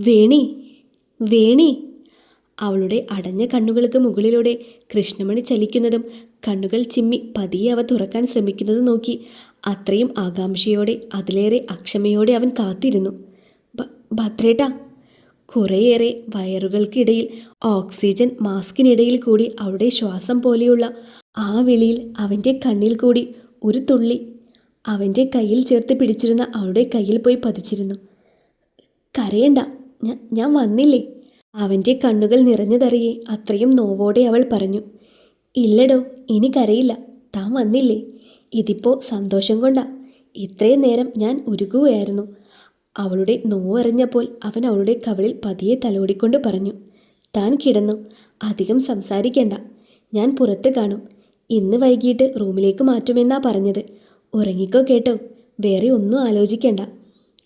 വേണി വേണി. അവളുടെ അടഞ്ഞ കണ്ണുകൾക്ക് മുകളിലൂടെ കൃഷ്ണമണി ചലിക്കുന്നതും കണ്ണുകൾ ചിമ്മി പതിയെ അവ തുറക്കാൻ ശ്രമിക്കുന്നതും നോക്കി അത്രയും ആകാംക്ഷയോടെ അതിലേറെ അക്ഷമയോടെ അവൻ കാത്തിരുന്നു. ഭദ്രേട്ട. കുറേയേറെ വയറുകൾക്കിടയിൽ ഓക്സിജൻ മാസ്കിനിടയിൽ കൂടി അവളുടെ ശ്വാസം പോലെയുള്ള ആ വെളിയിൽ അവന്റെ കണ്ണിൽ കൂടി ഒരു തുള്ളി അവന്റെ കയ്യിൽ ചേർത്ത് പിടിച്ചിരുന്ന അവളുടെ കയ്യിൽ പോയി പതിച്ചിരുന്നു. കരയണ്ട ഞാൻ വന്നില്ലേ? അവന്റെ കണ്ണുകൾ നിറഞ്ഞതറിയെ അത്രയും നോവോടെ അവൾ പറഞ്ഞു. ഇല്ലടോ എനിക്കറിയില്ല താൻ വന്നില്ലേ? ഇതിപ്പോ സന്തോഷം കൊണ്ടാ. ഇത്രയും നേരം ഞാൻ ഉരുകുകയായിരുന്നു. അവളുടെ നോവറിഞ്ഞപ്പോൾ അവൻ അവളുടെ കവളിൽ പതിയെ തലോടിക്കൊണ്ട് പറഞ്ഞു. താൻ കിടന്നു. അധികം സംസാരിക്കണ്ട. ഞാൻ പുറത്ത് കാണും. ഇന്ന് വൈകിട്ട് റൂമിലേക്ക് മാറ്റുമെന്നാ പറഞ്ഞത്. ഉറങ്ങിക്കോ കേട്ടോ. വേറെ ഒന്നും ആലോചിക്കണ്ട.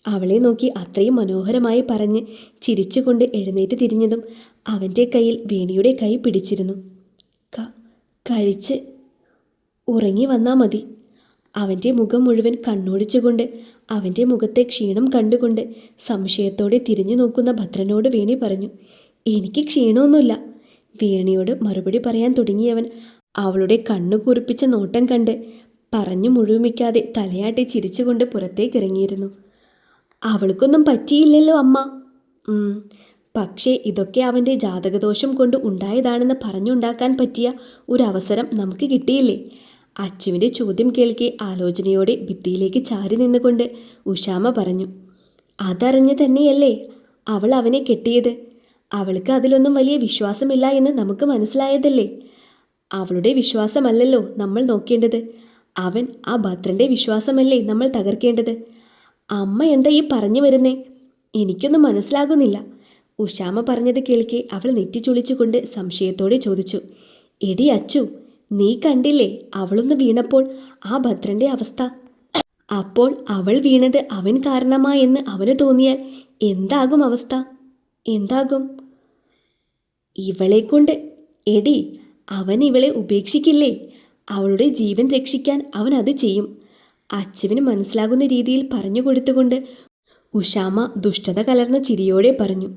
അവളെ നോക്കി അത്രയും മനോഹരമായി പറഞ്ഞ് ചിരിച്ചുകൊണ്ട് എഴുന്നേറ്റ് തിരിഞ്ഞതും അവന്റെ കയ്യിൽ വേണിയുടെ കൈ പിടിച്ചിരുന്നു. ക കഴിച്ച് ഉറങ്ങി വന്നാൽ മതി. അവന്റെ മുഖം മുഴുവൻ കണ്ണോടിച്ചുകൊണ്ട് അവന്റെ മുഖത്തെ ക്ഷീണം കണ്ടുകൊണ്ട് സംശയത്തോടെ തിരിഞ്ഞു നോക്കുന്ന ഭദ്രനോട് വേണി പറഞ്ഞു എനിക്ക് ക്ഷീണമൊന്നുമില്ല വേണിയോട് മറുപടി പറയാൻ തുടങ്ങിയവൻ അവളുടെ കണ്ണു കുറിപ്പിച്ച നോട്ടം കണ്ട് പറഞ്ഞു മുഴുമിക്കാതെ തലയാട്ടി ചിരിച്ചുകൊണ്ട് പുറത്തേക്ക് ഇറങ്ങിയിരുന്നു. അവൾക്കൊന്നും പറ്റിയില്ലല്ലോ അമ്മ. പക്ഷേ ഇതൊക്കെ അവന്റെ ജാതകദോഷം കൊണ്ട് ഉണ്ടായതാണെന്ന് പറഞ്ഞുണ്ടാക്കാൻ പറ്റിയ ഒരു അവസരം നമുക്ക് കിട്ടിയില്ലേ? അച്ചുവിന്റെ ചോദ്യം കേൾക്കെ ആലോചനയോടെ ഭിത്തിയിലേക്ക് ചാരി നിന്നുകൊണ്ട് ഉഷാമ പറഞ്ഞു അതറിഞ്ഞ് തന്നെയല്ലേ അവൾ അവനെ കെട്ടിയത്? അവൾക്ക് അതിലൊന്നും വലിയ വിശ്വാസമില്ല എന്ന് നമുക്ക് മനസ്സിലായതല്ലേ? അവളുടെ വിശ്വാസമല്ലല്ലോ നമ്മൾ നോക്കേണ്ടത്. അവൻ ആ ഭദ്രന്റെ വിശ്വാസമല്ലേ നമ്മൾ തകർക്കേണ്ടത്? അമ്മ എന്താ ഈ പറഞ്ഞു വരുന്നേ? എനിക്കൊന്നും മനസ്സിലാകുന്നില്ല. ഉഷാമ പറഞ്ഞത് കേൾക്കെ അവൾ നെറ്റിച്ചുളിച്ചുകൊണ്ട് സംശയത്തോടെ ചോദിച്ചു. എടി അച്ചു നീ കണ്ടില്ലേ അവളൊന്ന് വീണപ്പോൾ ആ ഭദ്രന്റെ അവസ്ഥ? അപ്പോൾ അവൾ വീണത് അവൻ കാരണമായെന്ന് അവന് തോന്നിയാൽ എന്താകും അവസ്ഥ? എന്താകും? ഇവളെ കൊണ്ട് എടി അവൻ ഇവളെ ഉപേക്ഷിക്കില്ലേ? അവളുടെ ജീവൻ രക്ഷിക്കാൻ അവൻ അത് ചെയ്യും. അച്ചുവിന് മനസ്സിലാകുന്ന രീതിയിൽ പറഞ്ഞു കൊടുത്തുകൊണ്ട് ഉഷാമ ദുഷ്ടത കലർന്ന ചിരിയോടെ പറഞ്ഞു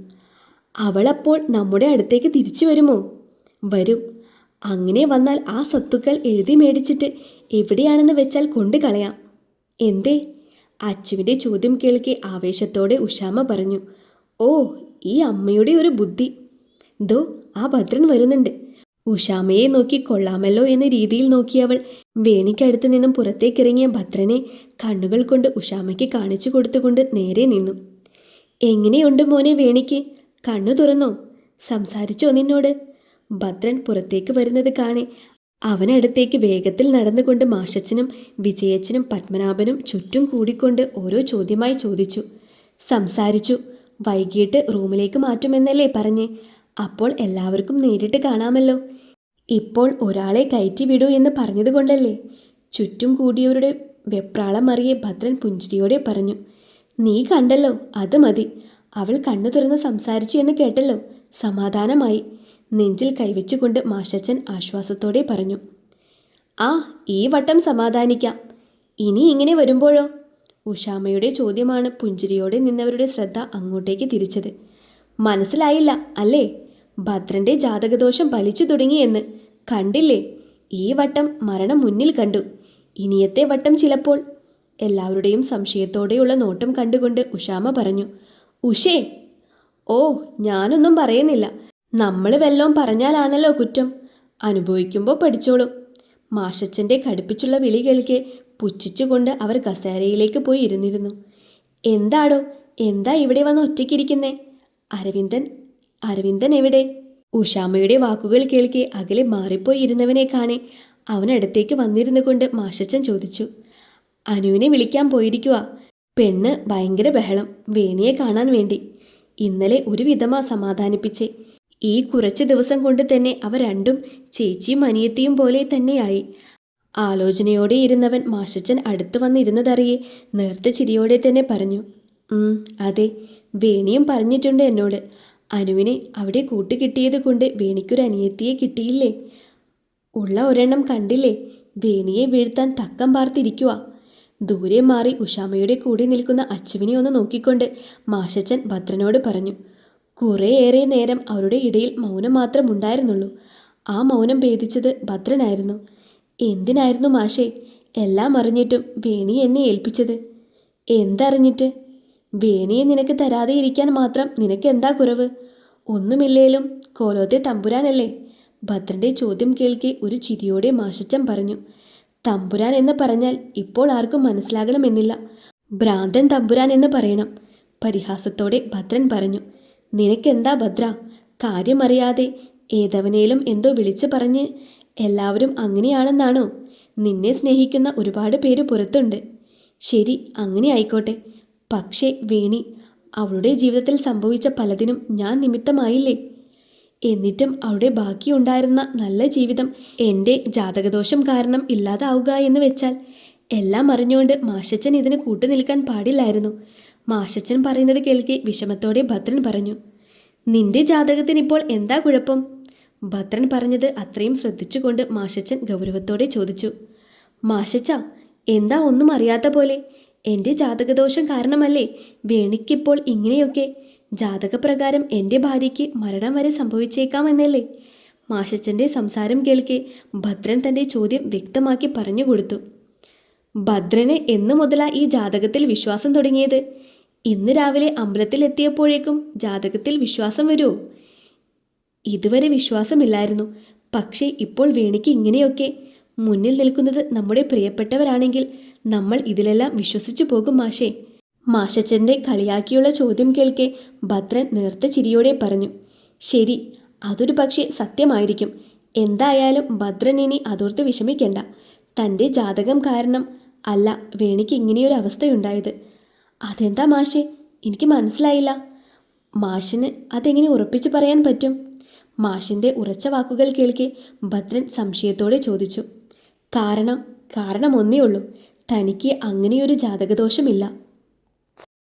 അവളപ്പോൾ നമ്മുടെ അടുത്തേക്ക് തിരിച്ചു വരുമോ? വരും. അങ്ങനെ വന്നാൽ ആ സ്വത്തുക്കൾ എഴുതി മേടിച്ചിട്ട് എവിടെയാണെന്ന് വെച്ചാൽ കൊണ്ടു കളയാം. എന്തേ? അച്ചുവിന്റെ ചോദ്യം കേൾക്കെ ആവേശത്തോടെ ഉഷാമ പറഞ്ഞു ഓ ഈ അമ്മയുടെ ഒരു ബുദ്ധി. ദോ ആ ഭദ്രൻ വരുന്നുണ്ട്. ഉഷാമയെ നോക്കി കൊള്ളാമല്ലോ എന്ന രീതിയിൽ നോക്കിയവൾ വേണിക്കടുത്ത് നിന്നും പുറത്തേക്കിറങ്ങിയ ഭദ്രനെ കണ്ണുകൾ കൊണ്ട് ഉഷാമയ്ക്ക് കാണിച്ചു കൊടുത്തുകൊണ്ട് നേരെ നിന്നു. എങ്ങനെയുണ്ട് മോനെ വേണിക്ക്? കണ്ണു തുറന്നോ? സംസാരിച്ചോ നിന്നോട് ഭദ്രൻ പുറത്തേക്ക് വരുന്നത് കാണെ അവനടുത്തേക്ക് വേഗത്തിൽ നടന്നുകൊണ്ട് മാഷച്ചനും വിജയച്ചനും പത്മനാഭനും ചുറ്റും കൂടിക്കൊണ്ട് ഓരോ ചോദ്യമായി ചോദിച്ചു. സംസാരിച്ചു. വൈകിട്ട് റൂമിലേക്ക് മാറ്റുമെന്നല്ലേ പറഞ്ഞ്? അപ്പോൾ എല്ലാവർക്കും നേരിട്ട് കാണാമല്ലോ. ഇപ്പോൾ ഒരാളെ കയറ്റി വിടൂ എന്ന് പറഞ്ഞതുകൊണ്ടല്ലേ? ചുറ്റും കൂടിയവരുടെ വെപ്രാളമറിയെ ഭദ്രൻ പുഞ്ചിരിയോടെ പറഞ്ഞു നീ കണ്ടല്ലോ അത് മതി. അവൾ കണ്ണു തുറന്ന് സംസാരിച്ചു എന്ന് കേട്ടല്ലോ. സമാധാനമായി. നെഞ്ചിൽ കൈവച്ചുകൊണ്ട് മാഷച്ചൻ ആശ്വാസത്തോടെ പറഞ്ഞു ആ ഈ വട്ടം സമാധാനിക്കാം. ഇനി ഇങ്ങനെ വരുമ്പോഴോ? ഉഷാമയുടെ ചോദ്യമാണ് പുഞ്ചിരിയോടെ നിന്നവരുടെ ശ്രദ്ധ അങ്ങോട്ടേക്ക് തിരിച്ചത്. മനസ്സിലായില്ല അല്ലേ? ഭദ്രന്റെ ജാതകദോഷം ഫലിച്ചു തുടങ്ങിയെന്ന് കണ്ടില്ലേ? ഈ വട്ടം മരണം മുന്നിൽ കണ്ടു. ഇനിയത്തെ വട്ടം ചിലപ്പോൾ. എല്ലാവരുടെയും സംശയത്തോടെയുള്ള നോട്ടം കണ്ടുകൊണ്ട് ഉഷാമ പറഞ്ഞു ഉഷേ ഓ ഞാനൊന്നും പറയുന്നില്ല. നമ്മൾ വല്ലോം പറഞ്ഞാലാണല്ലോ കുറ്റം. അനുഭവിക്കുമ്പോൾ പഠിച്ചോളും. മാഷച്ചന്റെ കടുപ്പിച്ചുള്ള വിളി കേൾക്കെ പുച്ഛിച്ചുകൊണ്ട് അവർ കസേരയിലേക്ക് പോയി ഇരുന്നിരുന്നു. എന്താടോ എന്താ ഇവിടെ വന്ന് ഒറ്റയ്ക്കിരിക്കുന്നേ? അരവിന്ദൻ അരവിന്ദൻ എവിടെ? ഉഷാമയുടെ വാക്കുകൾ കേൾക്കെ അകലെ മാറിപ്പോയി ഇരുന്നവനെ കാണെ. അവനടുത്തേക്ക് വന്നിരുന്നു കൊണ്ട് മാഷച്ചൻ ചോദിച്ചു അനുവിനെ വിളിക്കാൻ പോയിരിക്കുക പെണ്ണ് ഭയങ്കര ബഹളം. വേണിയെ കാണാൻ വേണ്ടി. ഇന്നലെ ഒരു വിധമാ സമാധാനിപ്പിച്ചേ. ഈ കുറച്ച് ദിവസം കൊണ്ട് തന്നെ അവ രണ്ടും ചേച്ചിയും അനിയത്തിയും പോലെ തന്നെയായി. ആലോചനയോടെ ഇരുന്നവൻ മാഷച്ചൻ അടുത്തു വന്നിരുന്നതറിയെ നേർത്ത ചിരിയോടെ തന്നെ പറഞ്ഞു അതെ. വേണിയും പറഞ്ഞിട്ടുണ്ട് എന്നോട്. അനുവിനെ അവിടെ കൂട്ടുകിട്ടിയത് കൊണ്ട് വേണിക്കൊരു അനിയത്തിയെ കിട്ടിയില്ലേ? ഉള്ള ഒരെണ്ണം കണ്ടില്ലേ? വേണിയെ വീഴ്ത്താൻ തക്കം പാർത്തിരിക്കുക ദൂരെ മാറി ഉഷാമയുടെ കൂടെ നിൽക്കുന്ന അച്ചുവിനെ ഒന്ന് നോക്കിക്കൊണ്ട് മാഷച്ചൻ ഭദ്രനോട് പറഞ്ഞു കുറേയേറെ നേരം അവരുടെ ഇടയിൽ മൗനം മാത്രം ഉണ്ടായിരുന്നുള്ളൂ. ആ മൗനം ഭേദിച്ചത് ഭദ്രനായിരുന്നു. എന്തിനായിരുന്നു മാഷേ? എല്ലാം അറിഞ്ഞിട്ടും വേണി എന്നെ ഏൽപ്പിച്ചത്. എന്തറിഞ്ഞിട്ട്? വേണിയെ നിനക്ക് തരാതെ ഇരിക്കാൻ മാത്രം നിനക്ക് എന്താ കുറവ്? ഒന്നുമില്ലേലും കോലോത്തെ തമ്പുരാനല്ലേ? ഭദ്രന്റെ ചോദ്യം കേൾക്കെ ഒരു ചിരിയോടെ മാഷച്ചൻ പറഞ്ഞു. തമ്പുരാൻ എന്ന് പറഞ്ഞാൽ ഇപ്പോൾ ആർക്കും മനസ്സിലാകണമെന്നില്ല. ഭ്രാന്തൻ തമ്പുരാൻ എന്ന് പറയണം. പരിഹാസത്തോടെ ഭദ്രൻ പറഞ്ഞു. നിനക്കെന്താ ഭദ്ര? കാര്യമറിയാതെ ഏതവനേലും എന്തോ വിളിച്ചു പറഞ്ഞ് എല്ലാവരും അങ്ങനെയാണെന്നാണോ? നിന്നെ സ്നേഹിക്കുന്ന ഒരുപാട് പേര് പുറത്തുണ്ട്. ശരി അങ്ങനെ ആയിക്കോട്ടെ. പക്ഷേ വേണി അവളുടെ ജീവിതത്തിൽ സംഭവിച്ച പലതിനും ഞാൻ നിമിത്തമായില്ലേ? എന്നിട്ടും അവിടെ ബാക്കിയുണ്ടായിരുന്ന നല്ല ജീവിതം എന്റെ ജാതകദോഷം കാരണം ഇല്ലാതാവുക എന്ന് വെച്ചാൽ എല്ലാം അറിഞ്ഞുകൊണ്ട് മാഷച്ചൻ ഇതിന് കൂട്ടു നിൽക്കാൻ പാടില്ലായിരുന്നു. മാഷച്ചൻ പറയുന്നത് കേൾക്കെ വിഷമത്തോടെ ഭദ്രൻ പറഞ്ഞു നിന്റെ ജാതകത്തിന് ഇപ്പോൾ എന്താ കുഴപ്പം? ഭദ്രൻ പറഞ്ഞത് അത്രയും ശ്രദ്ധിച്ചുകൊണ്ട് മാഷച്ചൻ ഗൗരവത്തോടെ ചോദിച്ചു മാഷച്ച എന്താ ഒന്നും അറിയാത്ത പോലെ? എന്റെ ജാതകദോഷം കാരണമല്ലേ? വേണിക്കിപ്പോൾ ഇങ്ങനെയൊക്കെ. ജാതകപ്രകാരം എന്റെ ഭാര്യയ്ക്ക് മരണം വരെ സംഭവിച്ചേക്കാമെന്നല്ലേ? മാഷച്ചന്റെ സംസാരം കേൾക്കെ ഭദ്രൻ തന്റെ ചോദ്യം വ്യക്തമാക്കി പറഞ്ഞു കൊടുത്തു. ഭദ്രന് എന്നു മുതലാ ഈ ജാതകത്തിൽ വിശ്വാസം തുടങ്ങിയത്. ഇന്ന് രാവിലെ അമ്പലത്തിൽ എത്തിയപ്പോഴേക്കും ജാതകത്തിൽ വിശ്വാസം വരുമോ ഇതുവരെ വിശ്വാസമില്ലായിരുന്നു. പക്ഷേ ഇപ്പോൾ വേണിക്ക് ഇങ്ങനെയൊക്കെ. മുന്നിൽ നിൽക്കുന്നത് നമ്മുടെ പ്രിയപ്പെട്ടവരാണെങ്കിൽ നമ്മൾ ഇതിലെല്ലാം വിശ്വസിച്ചു പോകും മാഷേ. മാഷച്ചന്റെ കളിയാക്കിയുള്ള ചോദ്യം കേൾക്കെ ഭദ്രൻ നേർത്ത ചിരിയോടെ പറഞ്ഞു ശരി അതൊരു പക്ഷേ സത്യമായിരിക്കും. എന്തായാലും ഭദ്രൻ ഇനി അതോർത്ത് വിഷമിക്കണ്ട. തന്റെ ജാതകം കാരണം അല്ല വേണിക്ക് ഇങ്ങനെയൊരു അവസ്ഥയുണ്ടായത്. അതെന്താ മാഷേ? എനിക്ക് മനസ്സിലായില്ല. മാഷിന് അതെങ്ങനെ ഉറപ്പിച്ചു പറയാൻ പറ്റും? മാഷിന്റെ ഉറച്ച വാക്കുകൾ കേൾക്കെ ഭദ്രൻ സംശയത്തോടെ ചോദിച്ചു കാരണം കാരണം ഒന്നേ ഉള്ളൂ. തനിക്ക് അങ്ങനെയൊരു ജാതകദോഷമില്ല.